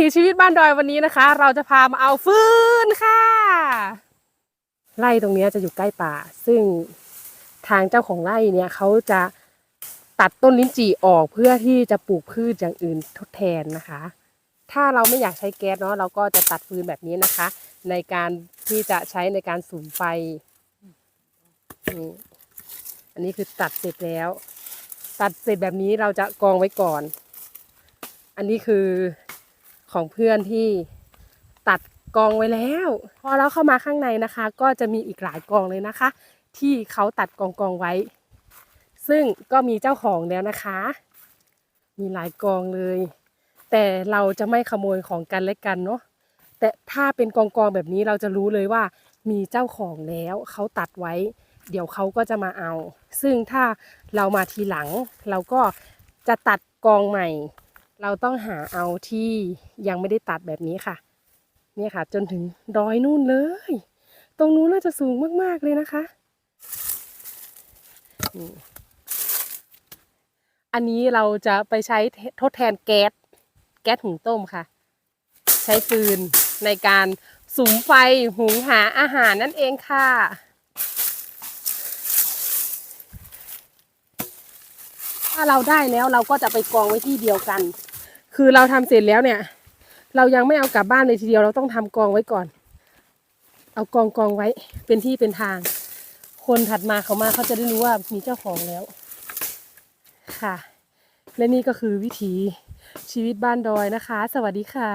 ถีชีวิตบ้านดอยวันนี้นะคะ เราจะพามาเอาฟืนค่ะไร่ตรงนี้จะอยู่ใกล้ป่า ซึ่งทางเจ้าของไร่เนี่ยเขาจะตัดต้นลิ้นจี่ออกเพื่อที่จะปลูกพืชอย่างอื่นทดแทนนะคะ ถ้าเราไม่อยากใช้แก๊สเนาะเราก็จะตัดฟืนแบบนี้นะคะ ในการที่จะใช้ในการสูมไฟนี่อันนี้คือตัดเสร็จแล้ว ตัดเสร็จแบบนี้เราจะกองไว้ก่อน อันนี้คือ ของเพื่อนที่ตัดกองไว้แล้ว พอเราเข้ามาข้างในนะคะ ก็จะมีอีกหลายกองเลยนะคะ ที่เขาตัดกองกองไว้ ซึ่งก็มีเจ้าของแล้วนะคะ มีหลายกองเลย แต่เราจะไม่ขโมยของกันและกันเนาะแต่ถ้าเป็นกองกองแบบนี้เราจะรู้เลยว่ามีเจ้าของแล้วเขาตัดไว้ เดี๋ยวเขาก็จะมาเอา ซึ่งถ้าเรามาทีหลัง เราก็จะตัดกองใหม่ เราต้องหาเอาที่ยังไม่ได้ตัดแบบนี้ค่ะ เนี่ยค่ะ จนถึงดอยนู่นเลย ตรงนู้นน่าจะสูงมากๆเลยนะคะนี่อันนี้เราจะไปใช้ทดแทนแก๊สแก๊สหุงต้มค่ะ ใช้ฟืนในการสุมไฟหุงหาอาหารนั่นเองค่ะ ถ้าเราได้แล้วเราก็จะไปกองไว้ที่เดียวกัน คือเราทำเสร็จแล้วเนี่ย เรายังไม่เอากลับบ้านเลยทีเดียวเราต้องทำกองไว้ก่อน เอากองกองไว้เป็นที่เป็นทาง คนถัดมาเขามาเขาจะได้รู้ว่ามีเจ้าของแล้ว ค่ะ และนี่ก็คือวิถีชีวิตบ้านดอยนะคะ สวัสดีค่ะ